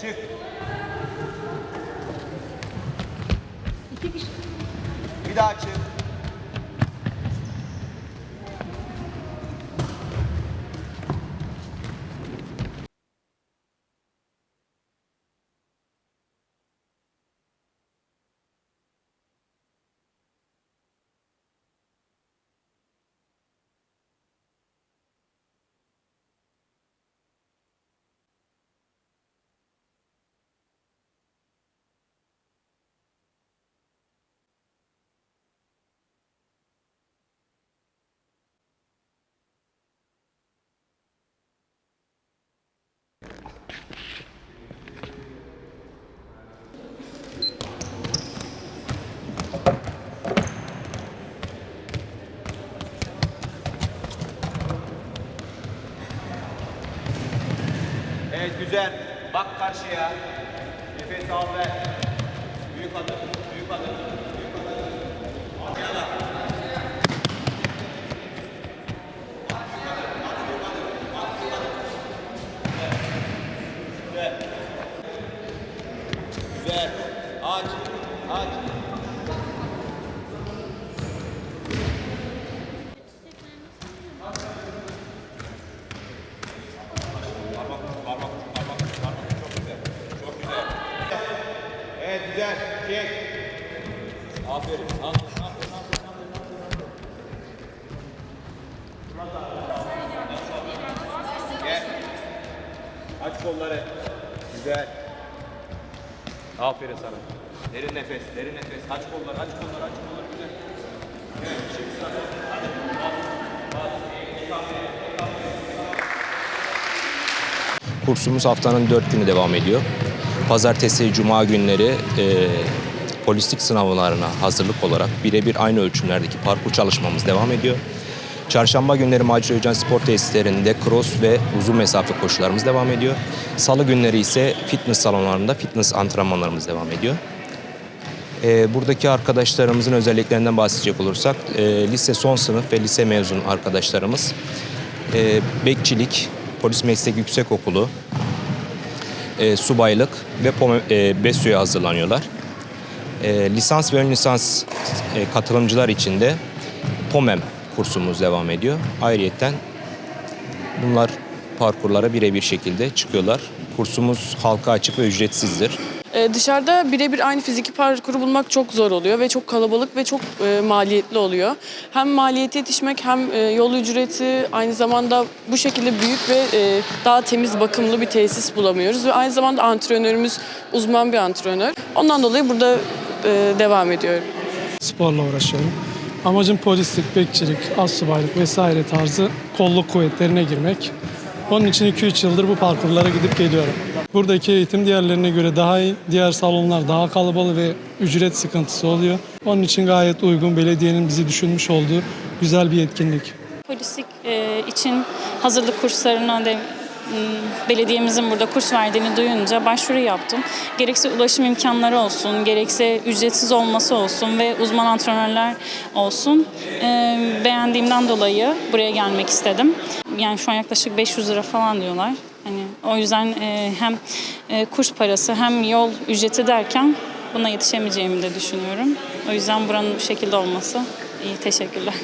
Çık. İki kişi. Bir daha çık. Güzel. Bak karşıya. Nefes al ver. Büyük adım. Büyük adım. Büyük adım. Arkaya bak. Güzel. Güzel. Aç. Aç. Parmak, parmak, parmak, parmak. Çok güzel. Çok güzel. Evet güzel. Çek. Aferin. Aferin. Aç kolları. Güzel. Aferin sana. Derin nefes, derin nefes. Aç kolları, aç kolları, aç kolları. Güzel. Evet, şimdi sıra. Hadi. Bas. Bas. Kursumuz haftanın dört günü devam ediyor. Pazartesi, cuma günleri e, polislik sınavlarına hazırlık olarak birebir aynı ölçümlerdeki parkur çalışmamız devam ediyor. Çarşamba günleri Macide Öcan Spor Tesislerinde cross ve uzun mesafe koşularımız devam ediyor. Salı günleri ise fitness salonlarında fitness antrenmanlarımız devam ediyor. E, buradaki arkadaşlarımızın özelliklerinden bahsedecek olursak e, lise son sınıf ve lise mezun arkadaşlarımız e, bekçilik, polis meslek yüksekokulu, e, subaylık ve e, BESÜ'ye hazırlanıyorlar. E, lisans ve ön lisans e, katılımcılar için de POMEM kursumuz devam ediyor. Ayrıyeten bunlar parkurlara birebir şekilde çıkıyorlar. Kursumuz halka açık ve ücretsizdir. Ee, dışarıda birebir aynı fiziki parkuru bulmak çok zor oluyor ve çok kalabalık ve çok e, maliyetli oluyor. Hem maliyete yetişmek hem e, yol ücreti aynı zamanda bu şekilde büyük ve e, daha temiz bakımlı bir tesis bulamıyoruz ve aynı zamanda antrenörümüz uzman bir antrenör. Ondan dolayı burada e, devam ediyorum. sporla uğraşıyorum. Amacım polislik, bekçilik, astsubaylık vesaire tarzı kolluk kuvvetlerine girmek. Onun için 2-3 yıldır bu parkurlara gidip geliyorum. Buradaki eğitim diğerlerine göre daha iyi. Diğer salonlar daha kalabalık ve ücret sıkıntısı oluyor. Onun için gayet uygun belediyenin bizi düşünmüş olduğu güzel bir etkinlik. Polislik e, için hazırlık kurslarına belediyemizin burada kurs verdiğini duyunca başvuru yaptım. Gerekse ulaşım imkanları olsun, gerekse ücretsiz olması olsun ve uzman antrenörler olsun. E, beğendiğimden dolayı buraya gelmek istedim. Yani şu an yaklaşık 500 lira falan diyorlar. Hani o yüzden e, hem e, kurs parası hem yol ücreti derken buna yetişemeyeceğimi de düşünüyorum. O yüzden buranın bu şekilde olması iyi. Teşekkürler.